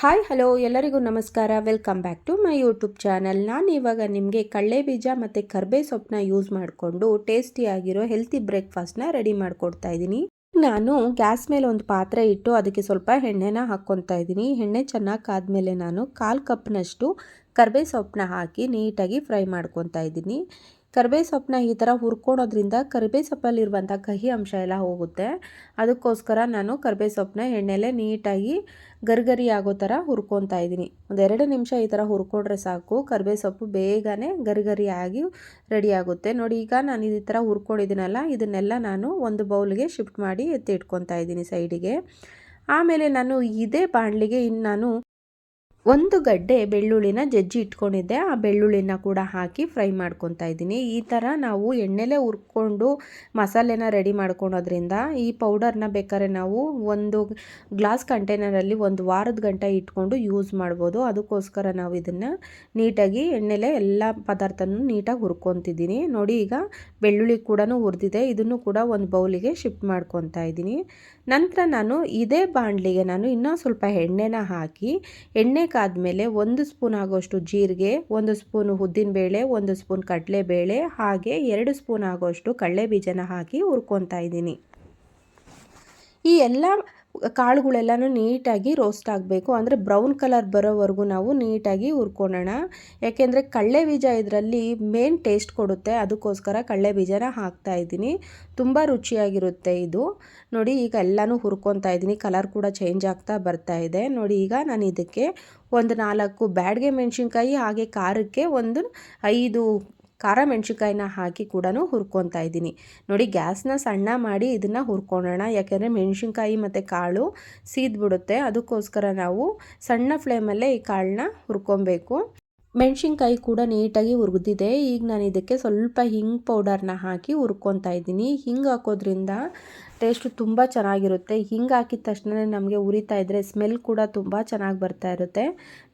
Hi hello ಎಲ್ಲರಿಗೂ ನಮಸ್ಕಾರ. Welcome back to my YouTube channel ನಾನು ಇವಾಗ ನಿಮಗೆ ಕಡಲೆ ಬೀಜ ಮತ್ತು ಕರ್ಬೇ ಸೊಪ್ಪನ್ನ ಯೂಸ್ ಮಾಡಿಕೊಂಡು ಟೇಸ್ಟಿಯಾಗಿರೋ ಹೆಲ್ತಿ ಬ್ರೇಕ್ಫಾಸ್ಟ್ನ ರೆಡಿ ಮಾಡಿಕೊಡ್ತಾ ಇದ್ದೀನಿ. ನಾನು ಗ್ಯಾಸ್ ಮೇಲೆ ಒಂದು ಪಾತ್ರೆ ಇಟ್ಟು ಅದಕ್ಕೆ ಸ್ವಲ್ಪ ಎಣ್ಣೆನ ಹಾಕ್ಕೊತಾ ಇದ್ದೀನಿ. ಎಣ್ಣೆ ಚೆನ್ನಾಗಿ ಕಾದ್ಮೇಲೆ ನಾನು ಕಾಲು ಕಪ್ನಷ್ಟು ಕರ್ಬೇ ಸೊಪ್ಪನ್ನ ಹಾಕಿ ನೀಟಾಗಿ ಫ್ರೈ ಮಾಡ್ಕೊತಾ ಇದ್ದೀನಿ. ಕರಿಬೇವು ಸೊಪ್ಪನ್ನ ಈ ಥರ ಹುರ್ಕೊಳೋದ್ರಿಂದ ಕರಿಬೇವು ಸೊಪ್ಪಲ್ಲಿರುವಂಥ ಕಹಿ ಅಂಶ ಎಲ್ಲ ಹೋಗುತ್ತೆ. ಅದಕ್ಕೋಸ್ಕರ ನಾನು ಕರಿಬೇವು ಸೊಪ್ಪನ್ನ ಎಣ್ಣೆಲೆ ನೀಟಾಗಿ ಗರ್ಗರಿ ಆಗೋ ಥರ ಹುರ್ಕೊತಾ ಇದ್ದೀನಿ ಒಂದೆರಡು ನಿಮಿಷ ಈ ಥರ ಹುರ್ಕೊಂಡ್ರೆ ಸಾಕು. ಕರಿಬೇವು ಸೊಪ್ಪು ಬೇಗನೆ ಗರ್ಗರಿ ಆಗಿ ರೆಡಿ ಆಗುತ್ತೆ. ನೋಡಿ, ಈಗ ನಾನು ಈ ಥರ ಹುರ್ಕೊಂಡಿದ್ದೀನಲ್ಲ, ಇದನ್ನೆಲ್ಲ ನಾನು ಒಂದು ಬೌಲ್ಗೆ ಶಿಫ್ಟ್ ಮಾಡಿ ಎತ್ತಿ ಇಟ್ಕೊತಾ ಇದ್ದೀನಿ ಸೈಡಿಗೆ ಆಮೇಲೆ ನಾನು ಇದೇ ಬಾಣಲಿಗೆ ಇನ್ನು ನಾನು ಒಂದು ಗಡ್ಡೆ ಬೆಳ್ಳುಳ್ಳಿನ ಜಜ್ಜಿ ಇಟ್ಕೊಂಡಿದ್ದೆ. ಆ ಬೆಳ್ಳುಳ್ಳಿನ ಕೂಡ ಹಾಕಿ ಫ್ರೈ ಮಾಡ್ಕೊತಾ ಇದ್ದೀನಿ. ಈ ಥರ ನಾವು ಎಣ್ಣೆಲೇ ಹುರ್ಕೊಂಡು ಮಸಾಲೆನ ರೆಡಿ ಮಾಡ್ಕೊಳೋದ್ರಿಂದ ಈ ಪೌಡರ್ನ ಬೇಕಾದ್ರೆ ನಾವು ಒಂದು ಗ್ಲಾಸ್ ಕಂಟೈನರಲ್ಲಿ ಒಂದು ವಾರದ ಗಂಟೆ ಇಟ್ಕೊಂಡು ಯೂಸ್ ಮಾಡ್ಬೋದು. ಅದಕ್ಕೋಸ್ಕರ ನಾವು ಇದನ್ನು ನೀಟಾಗಿ ಎಣ್ಣೆಲೆ ಎಲ್ಲ ಪದಾರ್ಥನೂ ನೀಟಾಗಿ ಹುರ್ಕೊತಿದ್ದೀನಿ. ನೋಡಿ ಈಗ ಬೆಳ್ಳುಳ್ಳಿ ಕೂಡ ಹುರಿದಿದೆ. ಇದನ್ನು ಕೂಡ ಒಂದು ಬೌಲಿಗೆ ಶಿಫ್ಟ್ ಮಾಡ್ಕೊತಾ ಇದ್ದೀನಿ. ನಂತರ ನಾನು ಇದೇ ಬಾಣಲಿಗೆ ನಾನು ಇನ್ನೂ ಸ್ವಲ್ಪ ಎಣ್ಣೆನ ಹಾಕಿ ಎಣ್ಣೆ ಕಾದ್ಮೇಲೆ ಒಂದು ಸ್ಪೂನ್ ಆಗೋಷ್ಟು ಜೀರಿಗೆ, ಒಂದು ಸ್ಪೂನು ಉದ್ದಿನಬೇಳೆ ಒಂದು ಸ್ಪೂನ್ ಕಡಲೆಬೇಳೆ, ಹಾಗೆ ಎರಡು ಸ್ಪೂನ್ ಆಗೋಷ್ಟು ಕಡಲೆ ಬೀಜನ ಹಾಕಿ ಹುರ್ಕೊತಾ ಇದ್ದೀನಿ. ಈ ಎಲ್ಲ ಕಾಳುಗಳೆಲ್ಲನೂ ನೀಟಾಗಿ ರೋಸ್ಟ್ ಆಗಬೇಕು. ಅಂದರೆ ಬ್ರೌನ್ ಕಲರ್ ಬರೋವರೆಗೂ ನಾವು ನೀಟಾಗಿ ಹುರ್ಕೊಳ್ಳೋಣ ಯಾಕೆಂದರೆ ಕಳ್ಳೆ ಬೀಜ ಇದರಲ್ಲಿ ಮೇನ್ ಟೇಸ್ಟ್ ಕೊಡುತ್ತೆ. ಅದಕ್ಕೋಸ್ಕರ ಕಳ್ಳೆ ಬೀಜನ ಹಾಕ್ತಾ ಇದ್ದೀನಿ. ತುಂಬ ರುಚಿಯಾಗಿರುತ್ತೆ ಇದು. ನೋಡಿ, ಈಗ ಎಲ್ಲನೂ ಹುರ್ಕೊತಾ ಇದ್ದೀನಿ. ಕಲರ್ ಕೂಡ ಚೇಂಜ್ ಆಗ್ತಾ ಬರ್ತಾ ಇದೆ. ನೋಡಿ, ಈಗ ನಾನು ಇದಕ್ಕೆ ಒಂದು ನಾಲ್ಕು ಬ್ಯಾಡ್ಗೆ ಮೆಣಸಿನ್ಕಾಯಿ ಹಾಗೆ ಖಾರಕ್ಕೆ ಒಂದು ಐದು ಖಾರ ಮೆಣಸಿನ್ಕಾಯಿನ ಹಾಕಿ ಕೂಡ ಹುರ್ಕೊತಾ ಇದ್ದೀನಿ. ನೋಡಿ, ಗ್ಯಾಸ್ನ ಸಣ್ಣ ಮಾಡಿ ಇದನ್ನು ಹುರ್ಕೊಳ್ಳೋಣ. ಯಾಕೆಂದರೆ ಮೆಣಸಿನ್ಕಾಯಿ ಮತ್ತು ಕಾಳು ಸೀದ್ಬಿಡುತ್ತೆ. ಅದಕ್ಕೋಸ್ಕರ ನಾವು ಸಣ್ಣ ಫ್ಲೇಮಲ್ಲೇ ಈ ಕಾಳನ್ನ ಹುರ್ಕೊಬೇಕು. ಮೆಣಸಿನ್ಕಾಯಿ ಕೂಡ ನೀಟಾಗಿ ಹುರಿದಿದೆ. ಈಗ ನಾನು ಇದಕ್ಕೆ ಸ್ವಲ್ಪ ಹಿಂಗ್ ಪೌಡರ್ನ ಹಾಕಿ ಹುರ್ಕೊತಾ ಇದ್ದೀನಿ. ಹಿಂಗೆ ಹಾಕೋದ್ರಿಂದ ಟೇಸ್ಟು ತುಂಬ ಚೆನ್ನಾಗಿರುತ್ತೆ. ಹಿಂಗೆ ಹಾಕಿದ ತಕ್ಷಣ ನಮಗೆ ಉರಿತಾ ಇದ್ದರೆ ಸ್ಮೆಲ್ ಕೂಡ ತುಂಬ ಚೆನ್ನಾಗಿ ಬರ್ತಾ ಇರುತ್ತೆ.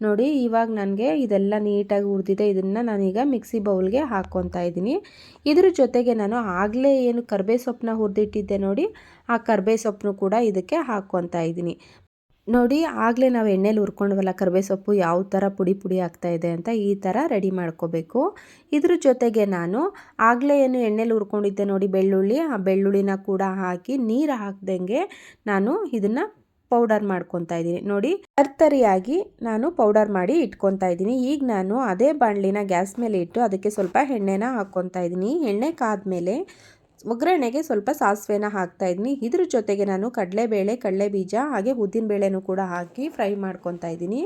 ನೋಡಿ, ಇವಾಗ ನನಗೆ ಇದೆಲ್ಲ ನೀಟಾಗಿ ಹುರಿದಿದೆ ಇದನ್ನು ನಾನೀಗ ಮಿಕ್ಸಿ ಬೌಲ್ಗೆ ಹಾಕ್ಕೊತಾ ಇದ್ದೀನಿ. ಇದ್ರ ಜೊತೆಗೆ ನಾನು ಆಗಲೇ ಏನು ಕರ್ಬೇ ಸೊಪ್ಪನ್ನ ಹುರಿದಿಟ್ಟಿದ್ದೆ ನೋಡಿ, ಆ ಕರ್ಬೇ ಸೊಪ್ಪನ್ನು ಕೂಡ ಇದಕ್ಕೆ ಹಾಕ್ಕೊತಾ ಇದ್ದೀನಿ. ನೋಡಿ, ಆಗಲೇ ನಾವು ಎಣ್ಣೆಲಿ ಹುರ್ಕೊಂಡ್ವಲ್ಲ ಕರಿಬೇ ಸೊಪ್ಪು ಯಾವ ಥರ ಪುಡಿ ಪುಡಿ ಆಗ್ತಾ ಇದೆ ಅಂತ ಈ ಥರ ರೆಡಿ ಮಾಡ್ಕೋಬೇಕು. ಇದ್ರ ಜೊತೆಗೆ ನಾನು ಆಗಲೇ ಏನು ಎಣ್ಣೆಲಿ ಹುರ್ಕೊಂಡಿದ್ದೆ ನೋಡಿ, ಬೆಳ್ಳುಳ್ಳಿ, ಆ ಬೆಳ್ಳುಳ್ಳಿನ ಕೂಡ ಹಾಕಿ ನೀರು ಹಾಕ್ದಂಗೆ ನಾನು ಇದನ್ನು ಪೌಡರ್ ಮಾಡ್ಕೊತಾ ಇದ್ದೀನಿ. ನೋಡಿ, ತರ್ತರಿಯಾಗಿ ನಾನು ಪೌಡರ್ ಮಾಡಿ ಇಟ್ಕೊತಾ ಇದ್ದೀನಿ. ಈಗ ನಾನು ಅದೇ ಬಾಣಲಿನ ಗ್ಯಾಸ್ ಮೇಲೆ ಇಟ್ಟು ಅದಕ್ಕೆ ಸ್ವಲ್ಪ ಎಣ್ಣೆನ ಹಾಕ್ಕೊತಾ ಇದ್ದೀನಿ. ಎಣ್ಣೆ ಕಾದ್ಮೇಲೆ ಒಗ್ಗರಣೆಗೆ ಸ್ವಲ್ಪ ಸಾಸಿವೆನ ಹಾಕ್ತಾ ಇದ್ದೀನಿ. ಇದ್ರ ಜೊತೆಗೆ ನಾನು ಕಡಲೆಬೇಳೆ ಕಡಲೆ ಬೀಜ ಹಾಗೆ ಉದ್ದಿನ ಬೇಳೆನೂ ಕೂಡ ಹಾಕಿ ಫ್ರೈ ಮಾಡ್ಕೊತಾ ಇದ್ದೀನಿ.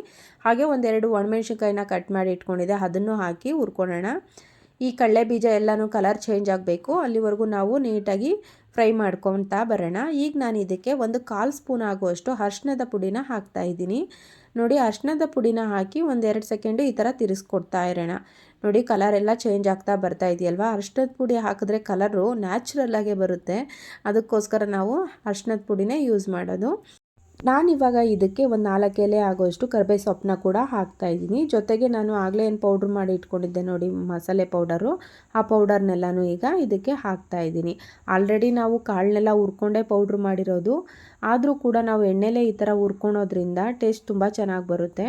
ಹಾಗೆ ಒಂದೆರಡು ಒಣಮೆಣ್ಸಿನ್ಕಾಯಿನ ಕಟ್ ಮಾಡಿ ಇಟ್ಕೊಂಡಿದ್ದೆ. ಅದನ್ನು ಹಾಕಿ ಹುರ್ಕೊಳ್ಳೋಣ. ಈ ಕಡಲೆ ಬೀಜ ಎಲ್ಲನೂ ಕಲರ್ ಚೇಂಜ್ ಆಗಬೇಕು. ಅಲ್ಲಿವರೆಗೂ ನಾವು ನೀಟಾಗಿ ಫ್ರೈ ಮಾಡ್ಕೊತಾ ಬರೋಣ. ಈಗ ನಾನು ಇದಕ್ಕೆ ಒಂದು ಕಾಲು ಸ್ಪೂನ್ ಆಗುವಷ್ಟು ಅರ್ಶಿನದ ಪುಡಿನ ಹಾಕ್ತಾ ಇದ್ದೀನಿ. ನೋಡಿ ಅರ್ಶಿನದ ಪುಡಿನ ಹಾಕಿ ಒಂದೆರಡು ಸೆಕೆಂಡು ಈ ಥರ ತಿರ್ಸ್ಕೊಡ್ತಾ ಇರೋಣ. ನೋಡಿ ಕಲರ್ ಎಲ್ಲ ಚೇಂಜ್ ಆಗ್ತಾ ಬರ್ತಾ ಇದೆಯಲ್ವಾ? ಅರ್ಶಿನದ ಪುಡಿ ಹಾಕಿದ್ರೆ ಕಲರು ನ್ಯಾಚುರಲ್ಲಾಗೆ ಬರುತ್ತೆ. ಅದಕ್ಕೋಸ್ಕರ ನಾವು ಅರ್ಶಿನದ ಪುಡಿನೇ ಯೂಸ್ ಮಾಡೋದು. ನಾನಿವಾಗ ಇದಕ್ಕೆ ಒಂದು ನಾಲ್ಕು ಎಲೆ ಆಗೋಷ್ಟು ಕರ್ಬೇ ಸೊಪ್ಪನ್ನ ಕೂಡ ಹಾಕ್ತಾ ಇದ್ದೀನಿ. ಜೊತೆಗೆ ನಾನು ಆಗಲೇ ಏನು ಪೌಡ್ರ್ ಮಾಡಿ ಇಟ್ಕೊಂಡಿದ್ದೆ ನೋಡಿ ಮಸಾಲೆ ಪೌಡರು ಆ ಪೌಡರ್ನೆಲ್ಲನೂ ಈಗ ಇದಕ್ಕೆ ಹಾಕ್ತಾ ಇದ್ದೀನಿ. ಆಲ್ರೆಡಿ ನಾವು ಕಾಳನ್ನೆಲ್ಲ ಹುರ್ಕೊಂಡೇ ಪೌಡ್ರ್ ಮಾಡಿರೋದು. ಆದರೂ ಕೂಡ ನಾವು ಎಣ್ಣೆಲೆ ಈ ಥರ ಹುರ್ಕೊಳೋದ್ರಿಂದ ಟೇಸ್ಟ್ ತುಂಬ ಚೆನ್ನಾಗಿ ಬರುತ್ತೆ.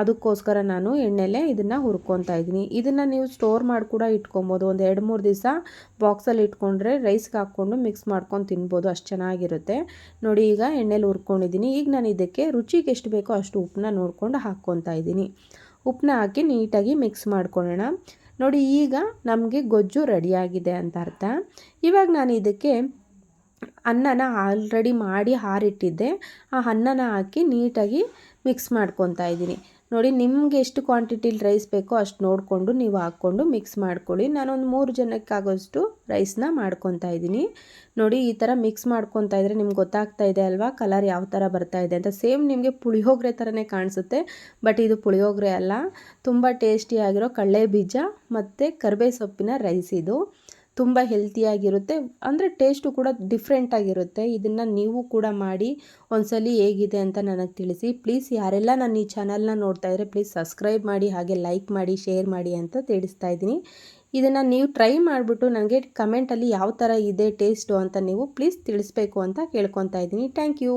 ಅದಕ್ಕೋಸ್ಕರ ನಾನು ಎಣ್ಣೆಲೆ ಇದನ್ನು ಹುರ್ಕೊತಾ ಇದ್ದೀನಿ. ಇದನ್ನು ನೀವು ಸ್ಟೋರ್ ಮಾಡಿ ಕೂಡ ಇಟ್ಕೊಬೋದು ಒಂದು ಎರಡು ಮೂರು ದಿವಸ ಬಾಕ್ಸಲ್ಲಿ ಇಟ್ಕೊಂಡ್ರೆ ರೈಸ್ಗೆ ಹಾಕ್ಕೊಂಡು ಮಿಕ್ಸ್ ಮಾಡ್ಕೊಂಡು ತಿನ್ಬೋದು. ಅಷ್ಟು ಚೆನ್ನಾಗಿರುತ್ತೆ. ನೋಡಿ ಈಗ ಎಣ್ಣೆಲಿ ಹುರ್ಕೊಂಡಿದ್ದೀನಿ. ಈಗ ನಾನು ಇದಕ್ಕೆ ರುಚಿಗೆ ಎಷ್ಟು ಬೇಕೋ ಅಷ್ಟು ಉಪ್ಪನ್ನ ನೋಡ್ಕೊಂಡು ಹಾಕ್ಕೊತಾ ಇದ್ದೀನಿ. ಉಪ್ಪನ್ನ ಹಾಕಿ ನೀಟಾಗಿ ಮಿಕ್ಸ್ ಮಾಡ್ಕೊಳ್ಳೋಣ. ನೋಡಿ ಈಗ ನಮಗೆ ಗೊಜ್ಜು ರೆಡಿಯಾಗಿದೆ ಅಂತ ಅರ್ಥ. ಇವಾಗ ನಾನು ಇದಕ್ಕೆ ಅನ್ನನ ಆಲ್ರೆಡಿ ಮಾಡಿ ಹಾರಿಟ್ಟಿದ್ದೆ. ಆ ಅನ್ನನ ಹಾಕಿ ನೀಟಾಗಿ ಮಿಕ್ಸ್ ಮಾಡ್ಕೊತಾ ಇದ್ದೀನಿ. ನೋಡಿ ನಿಮಗೆ ಎಷ್ಟು ಕ್ವಾಂಟಿಟಿಲಿ ರೈಸ್ ಬೇಕೋ ಅಷ್ಟು ನೋಡಿಕೊಂಡು ನೀವು ಹಾಕ್ಕೊಂಡು ಮಿಕ್ಸ್ ಮಾಡ್ಕೊಳ್ಳಿ. ನಾನೊಂದು ಮೂರು ಜನಕ್ಕಾಗೋಷ್ಟು ರೈಸ್ನ ಮಾಡ್ಕೊತಾ ಇದ್ದೀನಿ. ನೋಡಿ ಈ ಥರ ಮಿಕ್ಸ್ ಮಾಡ್ಕೊತಾ ಇದ್ರೆ ನಿಮ್ಗೆ ಗೊತ್ತಾಗ್ತಾ ಇದೆ ಅಲ್ವಾ? ಕಲರ್ ಯಾವ ಥರ ಬರ್ತಾ ಇದೆ ಅಂತ. ಸೇಮ್ ನಿಮಗೆ ಪುಳಿಯೋಗರೆ ಥರನೇ ಕಾಣಿಸುತ್ತೆ ಬಟ್ ಇದು ಪುಳಿಯೋಗರೆ ಅಲ್ಲ. ತುಂಬ ಟೇಸ್ಟಿಯಾಗಿರೋ ಕಡಲೆ ಬೀಜ ಮತ್ತು ಕರಿಬೇವು ಸೊಪ್ಪಿನ ರೈಸ್ ಇದು. ತುಂಬ ಹೆಲ್ತಿಯಾಗಿರುತ್ತೆ ಅಂದರೆ ಟೇಸ್ಟು ಕೂಡ ಡಿಫ್ರೆಂಟಾಗಿರುತ್ತೆ ಇದನ್ನು ನೀವು ಕೂಡ ಮಾಡಿ ಒಂದ್ಸಲಿ ಹೇಗಿದೆ ಅಂತ ನನಗೆ ತಿಳಿಸಿ. ಪ್ಲೀಸ್ ಯಾರೆಲ್ಲ ನಾನು ಈ ಚಾನಲ್ನ ನೋಡ್ತಾ ಇದ್ದರೆ ಪ್ಲೀಸ್ ಸಬ್ಸ್ಕ್ರೈಬ್ ಮಾಡಿ, ಹಾಗೆ ಲೈಕ್ ಮಾಡಿ ಶೇರ್ ಮಾಡಿ ಅಂತ ತಿಳಿಸ್ತಾ ಇದ್ದೀನಿ. ಇದನ್ನು ನೀವು ಟ್ರೈ ಮಾಡಿಬಿಟ್ಟು ನನಗೆ ಕಮೆಂಟಲ್ಲಿ ಯಾವ ಥರ ಇದೆ ಟೇಸ್ಟು ಅಂತ ನೀವು ಪ್ಲೀಸ್ ತಿಳಿಸ್ಬೇಕು ಅಂತ ಕೇಳ್ಕೊತಾ ಇದ್ದೀನಿ. Thank you